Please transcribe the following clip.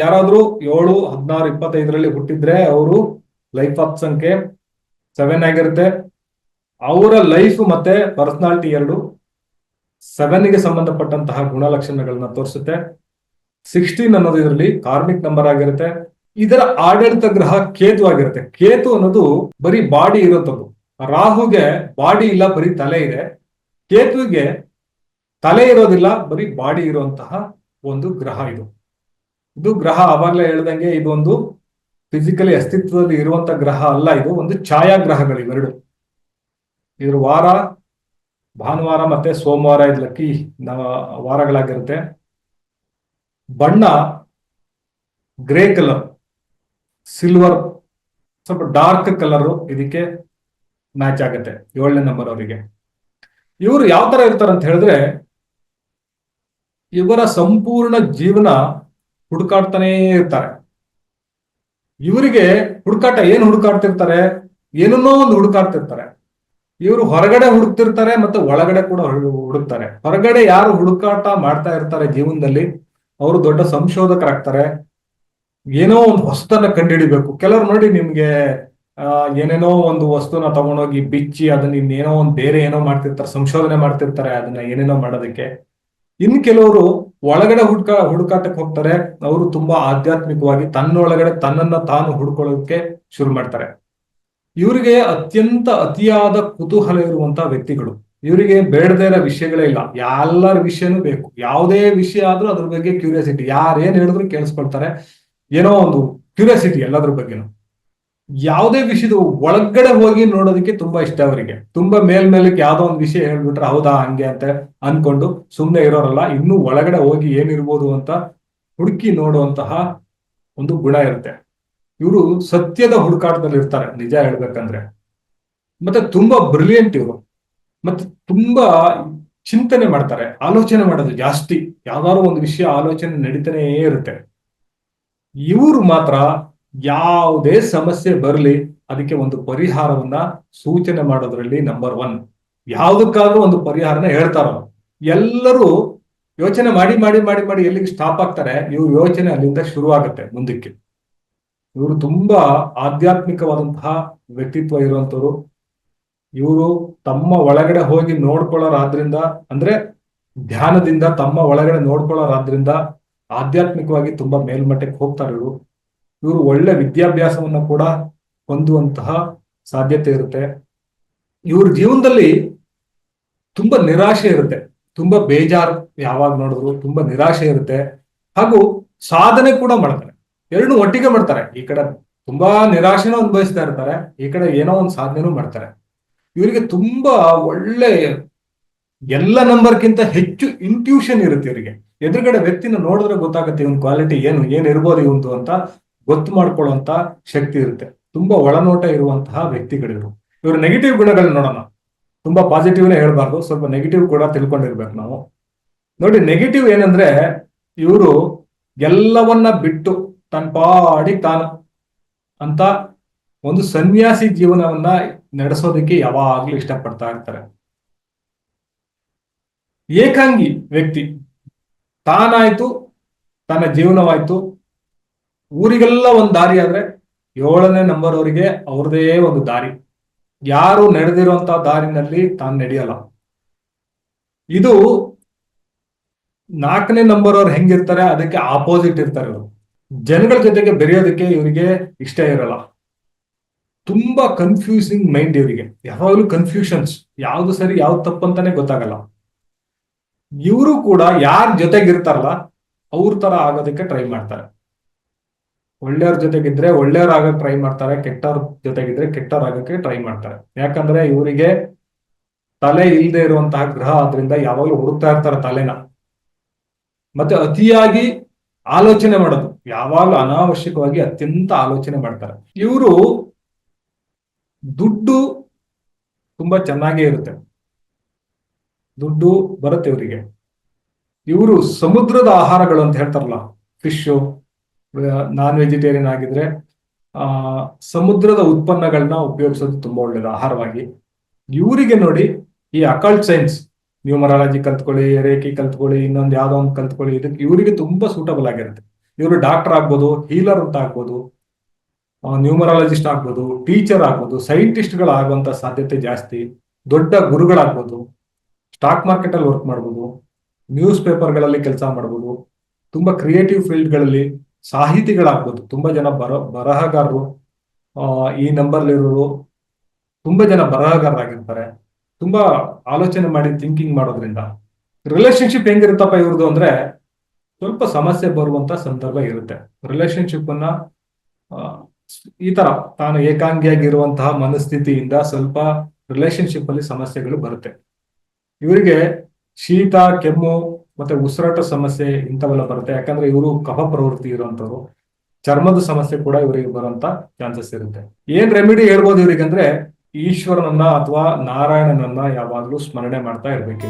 ಯಾರಾದ್ರೂ ಏಳು, ಹದಿನಾರು, ಇಪ್ಪತ್ತೈದರಲ್ಲಿ ಹುಟ್ಟಿದ್ರೆ ಅವರು ಲೈಫ್ ಆಫ್ ಸಂಖ್ಯೆ ಸೆವೆನ್ ಆಗಿರುತ್ತೆ. ಅವರ ಲೈಫ್ ಮತ್ತೆ ಪರ್ಸನಾಲಿಟಿ ಎರಡು ಸೆವೆನ್ಗೆ ಸಂಬಂಧಪಟ್ಟಂತಹ ಗುಣಲಕ್ಷಣಗಳನ್ನ ತೋರಿಸುತ್ತೆ. ಸಿಕ್ಸ್ಟೀನ್ ಅನ್ನೋದು ಇದರಲ್ಲಿ ಕಾರ್ಮಿಕ್ ನಂಬರ್ ಆಗಿರುತ್ತೆ. ಇದರ ಆಡಳಿತ ಗ್ರಹ ಕೇತು ಆಗಿರುತ್ತೆ. ಕೇತು ಅನ್ನೋದು ಬರೀ ಬಾಡಿ ಇರುವಂತದ್ದು ರಾಹುಗೆ ಬಾಡಿ ಇಲ್ಲ, ಬರೀ ತಲೆ ಇದೆ. ಕೇತುವಿಗೆ ತಲೆ ಇರೋದಿಲ್ಲ, ಬರೀ ಬಾಡಿ ಇರುವಂತಹ ಒಂದು ಗ್ರಹ ಇದು. ಇದು ಗ್ರಹ ಅವಾಗ್ಲೇ ಹೇಳ್ದಂಗೆ ಇದೊಂದು ಫಿಸಿಕಲಿ ಅಸ್ತಿತ್ವದಲ್ಲಿ ಇರುವಂತ ಗ್ರಹ ಅಲ್ಲ, ಇದು ಒಂದು ಛಾಯಾಗ್ರಹಗಳು ಇವೆರಡು. ಇದ್ರ ವಾರ, ಭಾನುವಾರ ಮತ್ತೆ ಸೋಮವಾರ ಇದು ಲಕ್ಕಿ ವಾರಗಳಾಗಿರುತ್ತೆ. ಬಣ್ಣ, ಗ್ರೇ ಕಲರ್, ಸಿಲ್ವರ್, ಸ್ವಲ್ಪ ಡಾರ್ಕ್ ಕಲರ್ ಇದಕ್ಕೆ ಮ್ಯಾಚ್ ಆಗುತ್ತೆ, ಏಳನೇ ನಂಬರ್ ಅವರಿಗೆ. ಇವರು ಯಾವ ತರ ಇರ್ತಾರೆ ಅಂತ ಹೇಳಿದ್ರೆ, ಇವರ ಸಂಪೂರ್ಣ ಜೀವನ ಹುಡುಕಾಡ್ತಾನೇ ಇರ್ತಾರೆ. ಇವರಿಗೆ ಹುಡುಕಾಟ ಏನು ಹುಡುಕಾಡ್ತಿರ್ತಾರೆ? ಏನನ್ನೋ ಒಂದು ಹುಡುಕಾಡ್ತಿರ್ತಾರೆ. ಇವರು ಹೊರಗಡೆ ಹುಡುಕ್ತಿರ್ತಾರೆ ಮತ್ತೆ ಒಳಗಡೆ ಕೂಡ ಹುಡುಕ್ತಾರೆ. ಹೊರಗಡೆ ಯಾರು ಹುಡುಕಾಟ ಮಾಡ್ತಾ ಇರ್ತಾರೆ ಜೀವನದಲ್ಲಿ, ಅವರು ದೊಡ್ಡ ಸಂಶೋಧಕರಾಗ್ತಾರೆ. ಏನೋ ಒಂದು ಹೊಸತನ್ನ ಕಂಡುಹಿಡಿಬೇಕು ಕೆಲವರು ನೋಡಿ ನಿಮ್ಗೆ, ಆ, ಏನೇನೋ ಒಂದು ವಸ್ತುನ ತಗೊಂಡೋಗಿ ಬಿಚ್ಚಿ ಅದನ್ನ ಇನ್ನೇನೋ ಒಂದು ಬೇರೆ ಏನೋ ಮಾಡ್ತಿರ್ತಾರೆ, ಸಂಶೋಧನೆ ಮಾಡ್ತಿರ್ತಾರೆ ಅದನ್ನ ಏನೇನೋ ಮಾಡೋದಕ್ಕೆ. ಇನ್ ಕೆಲವರು ಒಳಗಡೆ ಹುಡ್ಕ, ಹುಡುಕಾಟಕ್ಕೆ ಹೋಗ್ತಾರೆ. ಅವರು ತುಂಬಾ ಆಧ್ಯಾತ್ಮಿಕವಾಗಿ ತನ್ನೊಳಗಡೆ ತನ್ನನ್ನ ತಾನು ಹುಡ್ಕೊಳ್ಳೋಕೆ ಶುರು ಮಾಡ್ತಾರೆ. ಇವರಿಗೆ ಅತ್ಯಂತ ಅತಿಯಾದ ಕುತೂಹಲ ಇರುವಂತಹ ವ್ಯಕ್ತಿಗಳು. ಇವರಿಗೆ ಬೇಡದೇ ಇರೋ ವಿಷಯಗಳೇ ಇಲ್ಲ. ಎಲ್ಲರ ವಿಷಯನೂ ಬೇಕು. ಯಾವುದೇ ವಿಷಯ ಆದ್ರೂ ಅದ್ರ ಬಗ್ಗೆ ಕ್ಯೂರಿಯಾಸಿಟಿ ಯಾರು ಏನ್ ಹೇಳಿದ್ರು ಕೇಳಿಸ್ಕೊಳ್ತಾರೆ. ಏನೋ ಒಂದು ಕ್ಯೂರಿಯಾಸಿಟಿ ಎಲ್ಲದ್ರ ಬಗ್ಗೆನು. ಯಾವುದೇ ವಿಷಯದ ಒಳಗಡೆ ಹೋಗಿ ನೋಡೋದಕ್ಕೆ ತುಂಬಾ ಇಷ್ಟ ಅವರಿಗೆ. ತುಂಬಾ ಮೇಲ್ಮೇಲಕ್ಕೆ ಯಾವ್ದೋ ಒಂದು ವಿಷಯ ಹೇಳ್ಬಿಟ್ರೆ, ಹೌದಾ, ಹಂಗೆ ಅಂತ ಅನ್ಕೊಂಡು ಸುಮ್ಮನೆ ಇರೋರಲ್ಲ, ಇನ್ನೂ ಒಳಗಡೆ ಹೋಗಿ ಏನಿರ್ಬೋದು ಅಂತ ಹುಡುಕಿ ನೋಡುವಂತಹ ಒಂದು ಗುಣ ಇರುತ್ತೆ. ಇವರು ಸತ್ಯದ ಹುಡುಕಾಟದಲ್ಲಿ ಇರ್ತಾರೆ, ನಿಜ ಹೇಳ್ಬೇಕಂದ್ರೆ. ಮತ್ತೆ ತುಂಬಾ ಬ್ರಿಲಿಯಂಟ್ ಇವರು. ಮತ್ತೆ ತುಂಬಾ ಚಿಂತನೆ ಮಾಡ್ತಾರೆ, ಆಲೋಚನೆ ಮಾಡೋದು ಜಾಸ್ತಿ. ಯಾವ್ದಾದ್ರು ಒಂದು ವಿಷಯ ಆಲೋಚನೆ ನಡೀತಾನೇ ಇರುತ್ತೆ. ಇವರು ಮಾತ್ರ ಯಾವುದೇ ಸಮಸ್ಯೆ ಬರಲಿ, ಅದಕ್ಕೆ ಒಂದು ಪರಿಹಾರವನ್ನ ಸೂಚನೆ ಮಾಡೋದ್ರಲ್ಲಿ ನಂಬರ್ ಒನ್ ಯಾವುದಕ್ಕಾದ್ರೂ ಒಂದು ಪರಿಹಾರನ ಹೇಳ್ತಾರ ಎಲ್ಲರೂ ಯೋಚನೆ ಮಾಡಿ ಮಾಡಿ ಮಾಡಿ ಮಾಡಿ ಎಲ್ಲಿಗೆ ಸ್ಟಾಪ್ ಆಗ್ತಾರೆ, ಇವ್ರ ಯೋಚನೆ ಅಲ್ಲಿಂದ ಶುರು ಆಗುತ್ತೆ ಮುಂದಕ್ಕೆ. ಇವರು ತುಂಬಾ ಆಧ್ಯಾತ್ಮಿಕವಾದಂತಹ ವ್ಯಕ್ತಿತ್ವ ಇರುವಂತವ್ರು ಇವರು ತಮ್ಮ ಒಳಗಡೆ ಹೋಗಿ ನೋಡ್ಕೊಳ್ಳೋರಾದ್ರಿಂದ, ಅಂದ್ರೆ ಧ್ಯಾನದಿಂದ ತಮ್ಮ ಒಳಗಡೆ ನೋಡ್ಕೊಳ್ಳೋರಾದ್ರಿಂದ ಆಧ್ಯಾತ್ಮಿಕವಾಗಿ ತುಂಬಾ ಮೇಲ್ಮಟ್ಟಕ್ಕೆ ಹೋಗ್ತಾರೆ ಇವರು. ಇವರು ಒಳ್ಳೆ ವಿದ್ಯಾಭ್ಯಾಸವನ್ನ ಕೂಡ ಹೊಂದುವಂತಹ ಸಾಧ್ಯತೆ ಇರುತ್ತೆ. ಇವ್ರ ಜೀವನದಲ್ಲಿ ತುಂಬಾ ನಿರಾಶೆ ಇರುತ್ತೆ. ತುಂಬಾ ಬೇಜಾರು ಯಾವಾಗ ನೋಡಿದ್ರು ತುಂಬಾ ನಿರಾಶೆ ಇರುತ್ತೆ. ಹಾಗೂ ಸಾಧನೆ ಕೂಡ ಮಾಡ್ತಾರೆ. ಎರಡು ಒಟ್ಟಿಗೆ ಮಾಡ್ತಾರೆ. ಈ ಕಡೆ ತುಂಬಾ ನಿರಾಶೆನೂ ಅನುಭವಿಸ್ತಾ ಇರ್ತಾರೆ. ಈ ಕಡೆ ಏನೋ ಒಂದು ಸಾಧನೆನೂ ಮಾಡ್ತಾರೆ. ಇವರಿಗೆ ತುಂಬಾ ಒಳ್ಳೆ ಎಲ್ಲ ನಂಬರ್ಗಿಂತ ಹೆಚ್ಚು ಇಂಟ್ಯೂಷನ್ ಇರುತ್ತೆ ಇವರಿಗೆ. ಎದುರುಗಡೆ ವ್ಯಕ್ತಿನ ನೋಡಿದ್ರೆ ಗೊತ್ತಾಗುತ್ತೆ ಇವನ್ ಕ್ವಾಲಿಟಿ ಏನು, ಏನ್ ಇರ್ಬೋದು ಅಂತ. ಗೊತ್ತು ಮಾಡ್ಕೊಳ್ಳುವಂತ ಶಕ್ತಿ ಇರುತ್ತೆ. ತುಂಬಾ ಒಳನೋಟ ಇರುವಂತಹ ವ್ಯಕ್ತಿಗಳಿರು ಇವರು ನೆಗೆಟಿವ್ ಗುಣಗಳನ್ನ ನೋಡೋಣ. ತುಂಬಾ ಪಾಸಿಟಿವ್ನೇ ಹೇಳ್ಬಾರ್ದು. ಸ್ವಲ್ಪ ನೆಗೆಟಿವ್ ಕೂಡ ತಿಳ್ಕೊಂಡಿರ್ಬೇಕು ನಾವು. ನೋಡಿ ನೆಗೆಟಿವ್ ಏನಂದ್ರೆ ಇವರು ಎಲ್ಲವನ್ನ ಬಿಟ್ಟು ತನ್ನ ಪಾಡಿ ತಾನು ಅಂತ ಒಂದು ಸನ್ಯಾಸಿ ಜೀವನವನ್ನ ನಡೆಸೋದಕ್ಕೆ ಯಾವಾಗ್ಲೂ ಇಷ್ಟಪಡ್ತಾ ಇರ್ತಾರೆ. ಏಕಾಂಗಿ ವ್ಯಕ್ತಿ. ತಾನಾಯ್ತು, ತನ್ನ ಜೀವನವಾಯ್ತು ಊರಿಗೆಲ್ಲ ಒಂದು ದಾರಿ ಆದ್ರೆ ಏಳನೇ ನಂಬರ್ ಅವರಿಗೆ ಅವ್ರದೇ ಒಂದು ದಾರಿ. ಯಾರು ನಡೆದಿರುವಂತ ದಾರಿನಲ್ಲಿ ತಾನು ನಡೆಯಲ್ಲ. ಇದು ನಾಲ್ಕನೇ ನಂಬರ್ ಅವ್ರು ಹೆಂಗಿರ್ತಾರೆ, ಅದಕ್ಕೆ ಆಪೋಸಿಟ್ ಇರ್ತಾರೆ ಇವರು. ಜನಗಳ ಜೊತೆಗೆ ಬೆರೆಯೋದಕ್ಕೆ ಇವರಿಗೆ ಇಷ್ಟ ಇರಲ್ಲ. ತುಂಬಾ ಕನ್ಫ್ಯೂಸಿಂಗ್ ಮೈಂಡ್ ಇವರಿಗೆ. ಯಾವಾಗಲೂ ಕನ್ಫ್ಯೂಷನ್ಸ್ ಯಾವ್ದು ಸರಿ, ಯಾವ್ದು ತಪ್ಪು ಅಂತಾನೆ ಗೊತ್ತಾಗಲ್ಲ. ಇವರು ಕೂಡ ಯಾರ ಜೊತೆಗಿರ್ತಾರಲ್ಲ, ಅವ್ರ ತರ ಆಗೋದಕ್ಕೆ ಟ್ರೈ ಮಾಡ್ತಾರೆ. ಒಳ್ಳೆಯವ್ರ ಜೊತೆಗಿದ್ರೆ ಒಳ್ಳೆಯವ್ರ ಆಗಕ್ಕೆ ಟ್ರೈ ಮಾಡ್ತಾರೆ, ಕೆಟ್ಟವ್ರ ಜೊತೆಗಿದ್ರೆ ಕೆಟ್ಟವ್ರ ಆಗಕ್ಕೆ ಟ್ರೈ ಮಾಡ್ತಾರೆ. ಯಾಕಂದ್ರೆ ಇವರಿಗೆ ತಲೆ ಇಲ್ಲದೆ ಇರುವಂತಹ ಗ್ರಹ ಆದ್ರಿಂದ ಯಾವಾಗಲೂ ಹುಡುಕ್ತಾ ಇರ್ತಾರೆ ತಲೆನ. ಮತ್ತೆ ಅತಿಯಾಗಿ ಆಲೋಚನೆ ಮಾಡೋದು. ಯಾವಾಗಲೂ ಅನಾವಶ್ಯಕವಾಗಿ ಅತ್ಯಂತ ಆಲೋಚನೆ ಮಾಡ್ತಾರೆ. ಇವರು ದುಡ್ಡು ತುಂಬಾ ಚೆನ್ನಾಗೇ ಇರುತ್ತೆ. ದುಡ್ಡು ಬರುತ್ತೆ ಇವರಿಗೆ. ಇವರು ಸಮುದ್ರದ ಆಹಾರಗಳು ಅಂತ ಹೇಳ್ತಾರಲ್ಲ ಫಿಶು ನಾನ್ ವೆಜಿಟೇರಿಯನ್ ಆಗಿದ್ರೆ, ಆ, ಸಮುದ್ರದ ಉತ್ಪನ್ನಗಳನ್ನ ಉಪಯೋಗಿಸೋದು ತುಂಬಾ ಒಳ್ಳೇದು ಆಹಾರವಾಗಿ. ಇವರಿಗೆ ನೋಡಿ ಈ ಅಕಲ್ಟ್ ಸೈನ್ಸ್ ನ್ಯೂಮರಾಲಜಿ ಕಲ್ತ್ಕೊಳ್ಳಿ, ರೇಖಿ ಕಲ್ತ್ಕೊಳ್ಳಿ, ಇನ್ನೊಂದು ಯಾವ್ದೋ ಒಂದು ಕಲ್ತ್ಕೊಳ್ಳಿ ಇದಕ್ಕೆ ಇವರಿಗೆ ತುಂಬಾ ಸೂಟಬಲ್ ಆಗಿರುತ್ತೆ. ಇವರು ಡಾಕ್ಟರ್ ಆಗ್ಬೋದು ಹೀಲರ್ ಅಂತ ಆಗ್ಬೋದು ನ್ಯೂಮರಾಲಜಿಸ್ಟ್ ಆಗ್ಬೋದು ಟೀಚರ್ ಆಗ್ಬೋದು ಸೈಂಟಿಸ್ಟ್ಗಳು ಆಗುವಂತ ಸಾಧ್ಯತೆ ಜಾಸ್ತಿ, ದೊಡ್ಡ ಗುರುಗಳಾಗ್ಬೋದು ಸ್ಟಾಕ್ ಮಾರ್ಕೆಟ್ ಅಲ್ಲಿ ವರ್ಕ್ ಮಾಡ್ಬೋದು ನ್ಯೂಸ್ ಪೇಪರ್ಗಳಲ್ಲಿ ಕೆಲಸ ಮಾಡ್ಬೋದು, ತುಂಬಾ ಕ್ರಿಯೇಟಿವ್ ಫೀಲ್ಡ್ಗಳಲ್ಲಿ ಸಾಹಿತಿಗಳಾಗ್ಬೋದು. ತುಂಬಾ ಜನ ಬರ, ಬರಹಗಾರರು ಈ ನಂಬರ್ಲಿರೋರು ತುಂಬಾ ಜನ ಬರಹಗಾರರಾಗಿರ್ತಾರೆ. ತುಂಬಾ ಆಲೋಚನೆ ಮಾಡಿ ಥಿಂಕಿಂಗ್ ಮಾಡೋದ್ರಿಂದ. ರಿಲೇಶನ್ಶಿಪ್ ಹೆಂಗಿರುತ್ತಪ್ಪ ಇವ್ರದ್ದು ಅಂದ್ರೆ ಸ್ವಲ್ಪ ಸಮಸ್ಯೆ ಬರುವಂತ ಸಂದರ್ಭ ಇರುತ್ತೆ. ರಿಲೇಶನ್ಶಿಪ್ ಅನ್ನ ಈ ತರ ತಾನು ಏಕಾಂಗಿಯಾಗಿರುವಂತಹ ಮನಸ್ಥಿತಿಯಿಂದ ಸ್ವಲ್ಪ ರಿಲೇಶನ್ಶಿಪ್ ಅಲ್ಲಿ ಸಮಸ್ಯೆಗಳು ಬರುತ್ತೆ. ಇವರಿಗೆ ಶೀತ, ಕೆಮ್ಮು ಮತ್ತೆ ಉಸಿರಾಟ ಸಮಸ್ಯೆ ಇಂಥವೆಲ್ಲ ಬರುತ್ತೆ. ಯಾಕಂದ್ರೆ ಇವರು ಕಫ ಪ್ರವೃತ್ತಿ ಇರುವಂತವ್ರು ಚರ್ಮದ ಸಮಸ್ಯೆ ಕೂಡ ಇವರಿಗೆ ಬರುವಂತ ಚಾನ್ಸಸ್ ಇರುತ್ತೆ. ಏನ್ ರೆಮಿಡಿ ಹೇಳ್ಬೋದು ಇವರಿಗೆ ಅಂದ್ರೆ ಈಶ್ವರನನ್ನ ಅಥವಾ ನಾರಾಯಣನನ್ನ ಯಾವಾಗ್ಲೂ ಸ್ಮರಣೆ ಮಾಡ್ತಾ ಇರ್ಬೇಕು